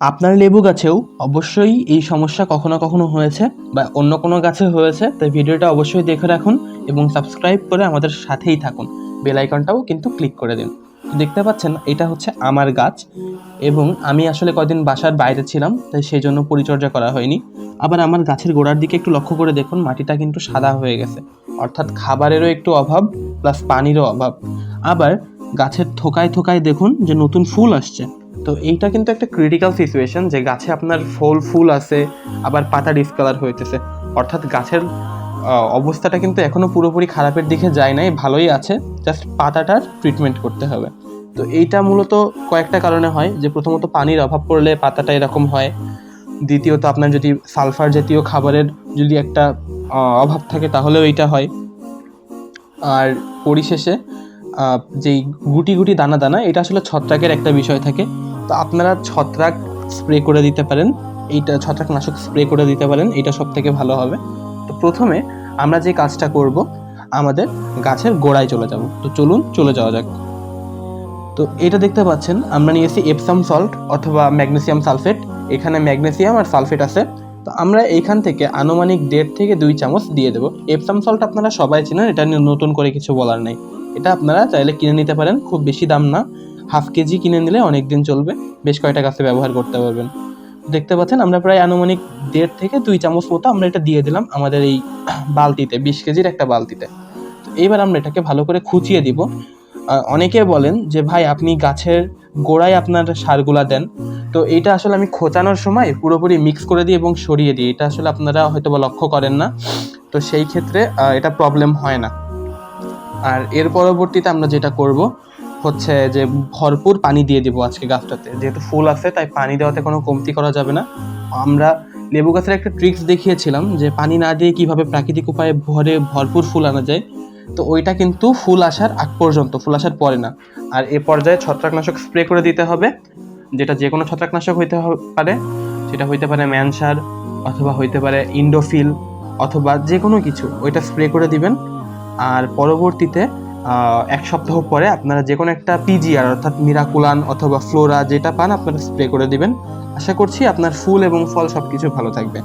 আপনার লেবু গাছেও অবশ্যই এই সমস্যা কখনো কখনো হয়েছে বা অন্য কোনো গাছে হয়েছে, তাই ভিডিওটা অবশ্যই দেখে রাখুন এবং সাবস্ক্রাইব করে আমাদের সাথেই থাকুন। বেল আইকনটাও কিন্তু ক্লিক করে দিন। দেখতে পাচ্ছেন, এটা হচ্ছে আমার গাছ এবং আমি আসলে কদিন বাসার বাইরে ছিলাম, তাই সেই জন্য পরিচর্যা করা হয়নি। আবার আমার গাছের গোড়ার দিকে একটু লক্ষ্য করে দেখুন, মাটিটা কিন্তু সাদা হয়ে গেছে। অর্থাৎ খাবারেরও একটু অভাব প্লাস পানিরও অভাব। আবার গাছের থোকায় থোকায় দেখুন যে নতুন ফুল আসছে। তো এইটা কিন্তু একটা ক্রিটিক্যাল সিচুয়েশন যে গাছে আপনার ফল, ফুল আছে, আবার পাতা ডিসকালার হইতেছে। অর্থাৎ গাছের অবস্থাটা কিন্তু এখনও পুরোপুরি খারাপের দিকে যায় নাই, ভালোই আছে জাস্ট পাতাটার ট্রিটমেন্ট করতে হবে। তো এইটা মূলত কয়েকটা কারণে হয়, যে প্রথমত পানির অভাব পড়লে পাতাটা এরকম হয়। দ্বিতীয়ত আপনার যদি সালফার জাতীয় খাবারের যদি একটা অভাব থাকে তাহলেও এইটা হয়। আর পরিশেষে যেই গুটি গুটি দানা দানা, এটা আসলে ছত্রাকের একটা বিষয় থাকে। তো আপনারা ছত্রাক স্প্রে করে দিতে পারেন। এইটা ছত্রাকনাশক স্প্রে করে দিতে পারেন এটা সব থেকে ভালো হবে। তো প্রথমে আমরা যে কাজটা করব, আমাদের গাছের গোড়ায় চলে যাব। তো চলুন, চলে যাওয়া যাক। তো এটা দেখতে পাচ্ছেন, আমরা নিয়েছি এপসাম সল্ট অথবা ম্যাগনেসিয়াম সালফেট এখানে ম্যাগনেসিয়াম আর সালফেট আছে। তো আমরা এইখান থেকে আনুমানিক দেড় থেকে দুই চামচ দিয়ে দেবো। এপসাম সল্ট আপনারা সবাই চেনেন, এটা নিয়ে নতুন করে কিছু বলার নেই। এটা আপনারা চাইলে কিনে নিতে পারেন, খুব বেশি দাম না। হাফ কেজি কিনে নিলে অনেক দিন চলবে। বেশ কয়টা গাছে ব্যবহার করতে পারবেন। দেখতে পাচ্ছেন, আমরা প্রায় আনুমানিক দেড় থেকে দুই চামচ মতো আমরা এটা দিয়ে দিলাম আমাদের এই বালতিতে, বিশ কেজির একটা বালতিতে। তো এইবার আমরা এটাকে ভালো করে খুঁচিয়ে দিব। অনেকে বলেন যে, ভাই, আপনি গাছের গোড়ায় আপনার সারগুলা দেন। তো এটা আসলে আমি খোঁচানোর সময় পুরোপুরি মিক্স করে দিই এবং সরিয়ে দিই। এটা আসলে আপনারা হয়তো বা লক্ষ্য করেন না। তো সেই ক্ষেত্রে এটা প্রবলেম হয় না। আর এর পরবর্তীতে আমরা যেটা করব হচ্ছে যে ভরপুর পানি দিয়ে দিব আজকে গাছটাতে। যেহেতু ফুল আছে, তাই পানি দেওয়াতে কোনো কমতি করা যাবে না। আমরা লেবু গাছের একটা ট্রিক্স দেখিয়েছিলাম যে পানি না দিয়ে কীভাবে প্রাকৃতিক উপায়ে ভরে ভরপুর ফুল আনা যায়। তো ওইটা কিন্তু ফুল আসার আগ পর্যন্ত, ফুল আসার পরে না। আর এ পর্যায়ে ছত্রাকনাশক স্প্রে করে দিতে হবে, যেটা যে কোনো ছত্রাকনাশক হইতে পারে। সেটা হইতে পারে ম্যানসার, অথবা হইতে পারে ইন্ডোফিল, অথবা যে কোনো কিছু, ওইটা স্প্রে করে দিবেন। আর পরবর্তীতে এক সপ্তাহ পরে আপনারা যে কোনো একটা পিজিআর অর্থাৎ মিরাকুলান অথবা ফ্লোরা যেটা পান, আপনারা স্প্রে করে দিবেন। আশা করছি আপনার ফুল এবং ফল সব কিছু ভালো থাকবে।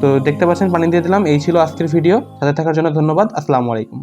তো দেখতে পাচ্ছেন, পানি দিয়ে দিলাম। এই ছিল আজকের ভিডিও সাথে থাকার জন্য ধন্যবাদ। আসসালামু আলাইকুম।